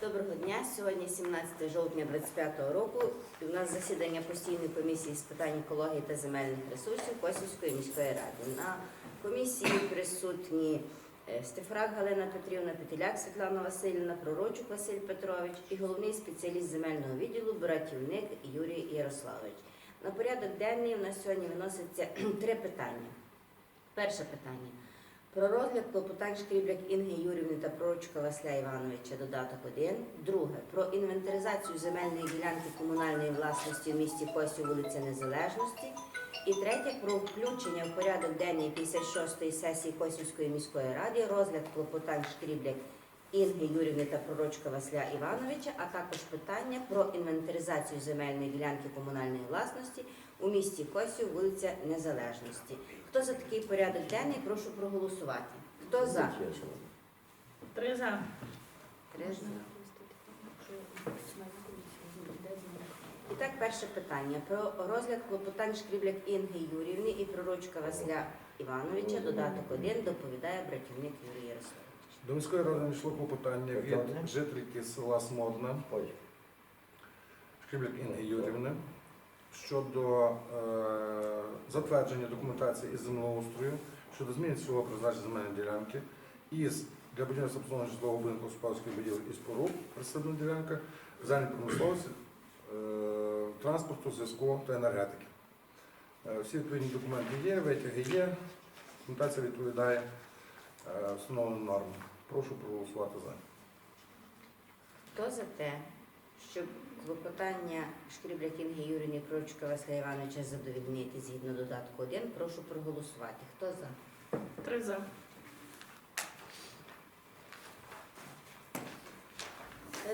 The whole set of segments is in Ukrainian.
Доброго дня. Сьогодні 17 жовтня 2025 року. І у нас засідання постійної комісії з питань екології та земельних ресурсів Косівської міської ради. На комісії присутні е, Стефрак Галина Петрівна, Петеляк Світлана Васильівна, Пророчук Василь Петрович і головний спеціаліст земельного відділу Братівник Юрій Ярославович. На порядок денний у нас сьогодні виноситься три питання. Перше питання. Про розгляд клопотань Шкрібляк Інги Юрівни та Пророчка Василя Івановича додаток 1. Друге. Про інвентаризацію земельної ділянки комунальної власності в місті Косів вулиця Незалежності. І третє про включення в порядок денний 56-ї сесії Косівської міської ради розгляд клопотань Шкрібляк Інги Юрівни та Пророчка Василя Івановича, а також питання про інвентаризацію земельної ділянки комунальної власності у місті Косів, вулиця Незалежності. Хто за такий порядок денний, прошу проголосувати. Хто за? Три за. Три за. І так, перше питання про розгляд клопотань Шкрібляк Інги Юрівни і пророчка Василя Івановича. Додаток 1 доповідає братівник Юрій Ярославович. До міської ради надійшло клопотання Питання? від жительки села Смодна Ой, Шкрібляк Інги Юрівни щодо е, затвердження документації із землеустрою щодо зміни цього призначення земельної ділянки із для будівництва обслуговування житлового будинку господарської будівлі і споруд присадна ділянка, зайняті промисловості, е, транспорту, зв'язку та енергетики. Е, Всі відповідні документи є, витяги є, документація відповідає е, норму. Прошу проголосувати за. Хто за те, щоб клопотання Шкрібля Кінги Юрівни Крочка Василя Івановича задовільнити згідно додатку 1, прошу проголосувати. Хто за? Три за.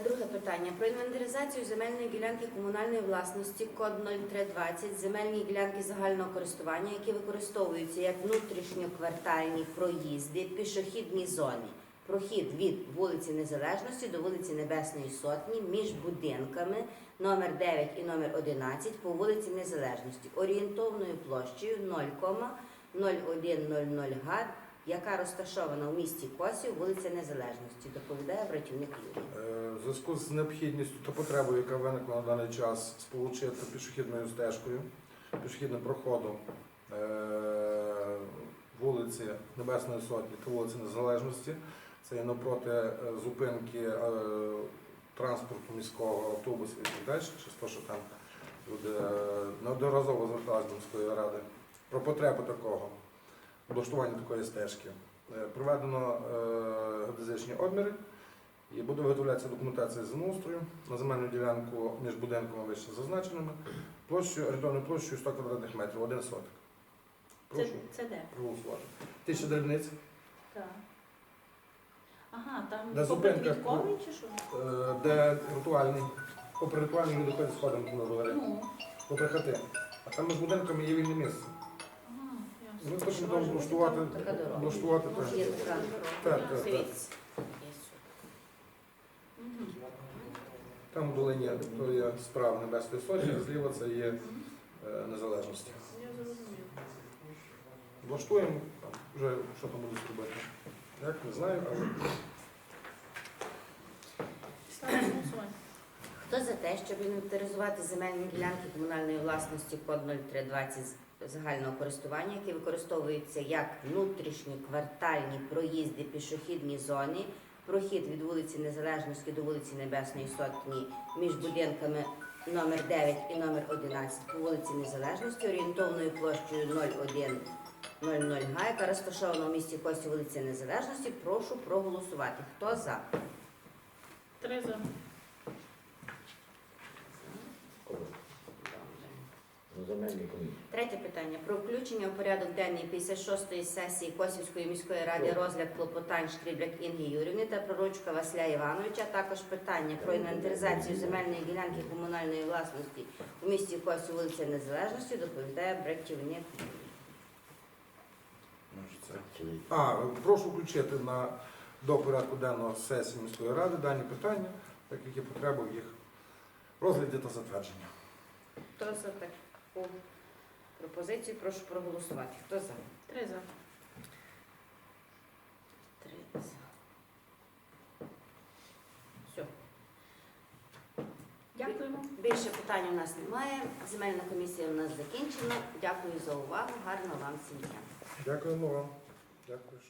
Друге питання про інвентаризацію земельної ділянки комунальної власності код 0320 земельні ділянки загального користування, які використовуються як внутрішньоквартальні проїзди, пішохідні зони. Прохід від вулиці Незалежності до вулиці Небесної Сотні між будинками номер 9 і номер 11 по вулиці Незалежності орієнтовною площею 0,0100 га, яка розташована у місті Косів, вулиця Незалежності. Доповідає братівник Юрій. Е, В зв'язку з необхідністю та потребою, яка виникла на даний час, сполучити пішохідною стежкою, пішохідним проходом е, вулиці Небесної Сотні та вулиці Незалежності. Це є навпроти е, зупинки транспорту міського автобусів і так далі, через те, що там люди е, неодноразово зверталися до ради про потребу такого облаштування такої стежки. Е, Проведено е, геодезичні обміри. І буде виготовлятися документація з землеустрою на земельну ділянку між будинками вище зазначеними, площею, орієнтовною площею 100 квадратних метрів, один сотик. Це, Прошу це де? проголосувати. Тисяча дрібниць, Так. Ага, там попри зупинках, чи що? е, де ритуальний, попри ритуальний люди ходять сходом на Ну. попри хати. А там між будинками є вільне місце. Ми хочемо. Є є така. Так, так, так. Дивіться. Мгм. Там в долині то є справа Небесної Сотні, а зліва це є е, незалежності. Я зрозумів. Влаштуємо, там, вже що там будуть робити. Як не знаю, але Ставимо на голосування. Хто за те, щоб інвентаризувати земельні ділянки комунальної власності код 0320 з- загального користування, які використовуються як внутрішньоквартальні проїзди пішохідні зони, прохід від вулиці Незалежності до вулиці Небесної Сотні між будинками номер 9 і номер 11 по вулиці Незалежності орієнтовною площею 0100 га, яка розташована у місті Кості вулиці Незалежності, прошу проголосувати. Хто за? Три за. на земельній комісії. Третє питання про включення у порядок денний 56-ї сесії Косівської міської ради розгляд клопотань Шкрібляк Інги Юрівни та пророчка Василя Івановича. Також питання про інвентаризацію земельної ділянки комунальної власності у місті Косів вулиця Незалежності доповідає братівник. А, прошу включити на до порядку денного сесії міської ради дані питання, так як є потреба в їх розгляді та затвердження. Хто за таку пропозицію? Прошу проголосувати. Хто за? Три за. Три за. Все. Дякуємо. Більше питань у нас немає. Земельна комісія у нас закінчена. Дякую за увагу. Гарного вам всім. Дякуємо вам. Дякую.